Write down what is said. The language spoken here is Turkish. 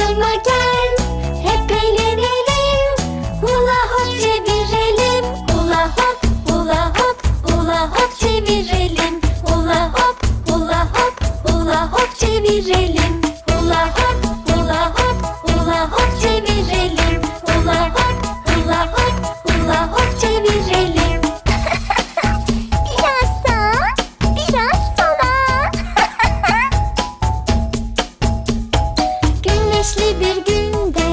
yanıma gel Hep eğlenelim. Hula hop çevirelim. Hula hop hula hop hula hop çevirelim. Hula hop hula hop hula hop çevirelim. güneşli bir günde.